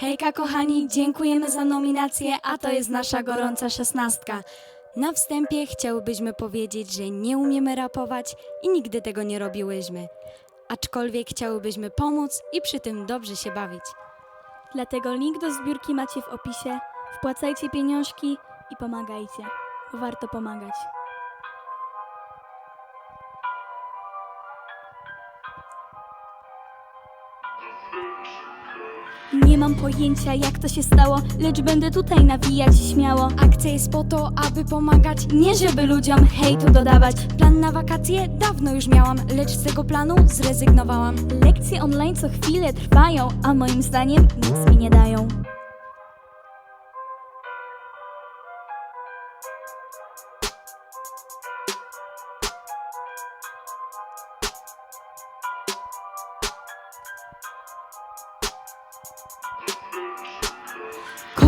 Hejka kochani, dziękujemy za nominację, a to jest nasza gorąca szesnastka. Na wstępie chciałybyśmy powiedzieć, że nie umiemy rapować i nigdy tego nie robiłyśmy. Aczkolwiek chciałybyśmy pomóc i przy tym dobrze się bawić. Dlatego link do zbiórki macie w opisie. Wpłacajcie pieniążki i pomagajcie, warto pomagać. Nie mam pojęcia jak to się stało, lecz będę tutaj nawijać śmiało. Akcja jest po to, aby pomagać, Nie żeby ludziom hejtu dodawać. Plan na wakacje dawno już miałam, lecz z tego planu zrezygnowałam. Lekcje online co chwilę trwają, a moim zdaniem nic mi nie dają.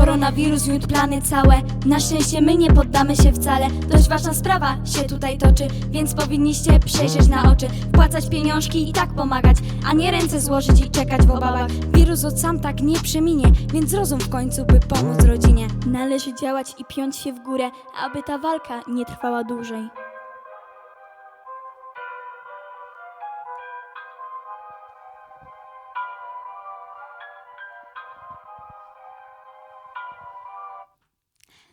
Koronawirus miód plany całe. Na szczęście my nie poddamy się wcale. Dość ważna sprawa się tutaj toczy Więc powinniście przejrzeć na oczy Wpłacać pieniążki i tak pomagać A nie ręce złożyć i czekać w obawach Wirus od sam tak nie przeminie Więc zrozum w końcu, by pomóc rodzinie. Należy działać i piąć się w górę, aby ta walka nie trwała dłużej.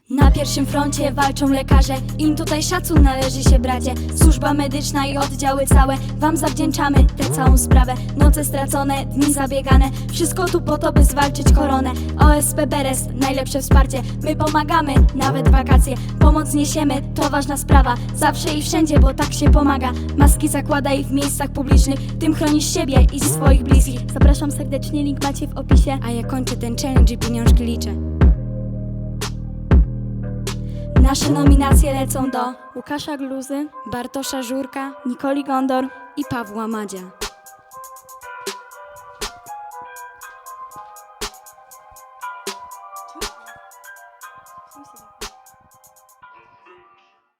Na pierwszym froncie walczą lekarze. Im tutaj szacun należy się bracie. Służba medyczna i oddziały całe. Wam zawdzięczamy tę całą sprawę. Noce stracone, dni zabiegane. Wszystko tu po to, by zwalczyć koronę. OSP Beres, najlepsze wsparcie. My pomagamy, nawet wakacje. Pomoc niesiemy, to ważna sprawa. Zawsze i wszędzie, bo tak się pomaga. Maski zakładaj w miejscach publicznych. Tym chronisz siebie i swoich bliskich. Zapraszam serdecznie, link macie w opisie. A ja kończę ten challenge i pieniążki liczę Nasze nominacje lecą do Łukasza Gluzy, Bartosza Żurka Nikoli Gondor, i Pawła Madzia.